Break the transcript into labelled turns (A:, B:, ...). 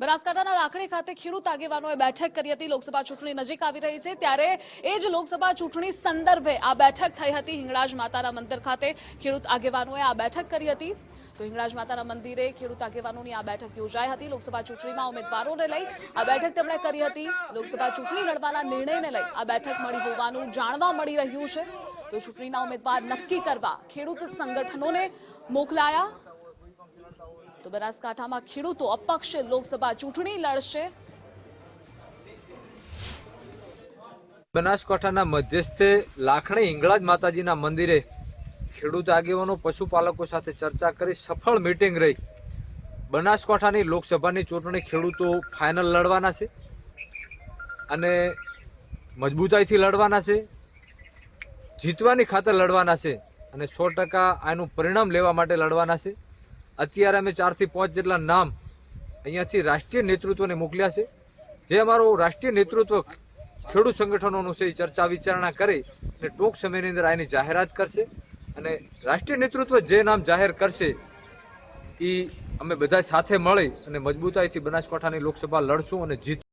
A: બનાસકાંઠાના લાખણી ખાતે ખેડૂત આગેવાનોએ બેઠક કરી હતી. લોકસભા ચૂંટણી નજીક આવી રહી છે. ત્યારે એ જ લોકસભા ચૂંટણી સંદર્ભે આ બેઠક થઈ હતી હિંગળાજ માતાના મંદિર ખાતે. ખેડૂત આગેવાનોએ આ બેઠક કરી હતી. તો હિંગળાજ માતાના મંદિરે ખેડૂત આગેવાનોની આ બેઠક યોજાઈ હતી. લોકસભા ચૂંટણીમાં ઉમેદવારોને લઈ આ બેઠક તેમણે કરી હતી. લોકસભા ચૂંટણી લડવાના નિર્ણયને લઈ આ બેઠક મળી હોવાનું જાણવા મળી રહ્યું છે. તો ચૂંટણીના ઉમેદવાર નક્કી કરવા ખેડૂત સંગઠનોને મોકલાયા. તો બનાસકાંઠામાં ખેડૂતો અપક્ષ લોકસભા ચૂંટણી લડશે.
B: બનાસકાંઠાના મધ્યસ્થે લાખણી હિંગળાજ માતાજીના મંદિરે ખેડૂત આગેવાનો, પશુપાલકો સાથે ચર્ચા કરી સફળ મીટિંગ રહી. બનાસકાંઠાની લોકસભાની ચૂંટણી ખેડૂતો ફાઇનલ લડવાના છે અને મજબૂતાઈથી લડવાના છે, જીતવાની ખાતર લડવાના છે અને સો ટકા આનું પરિણામ લેવા માટે લડવાના છે. અત્યારે અમે ચારથી પાંચ જેટલા નામ અહીંયાથી રાષ્ટ્રીય નેતૃત્વને મોકલ્યા છે. જે અમારું રાષ્ટ્રીય નેતૃત્વ ખેડૂત સંગઠનોનું છે એ ચર્ચા વિચારણા કરી અને ટૂંક સમયની અંદર આની જાહેરાત કરશે અને રાષ્ટ્રીય નેતૃત્વ જે નામ જાહેર કરશે એ અમે બધા સાથે મળી અને મજબૂતાઈથી બનાસકાંઠાની લોકસભા લડશું અને જીત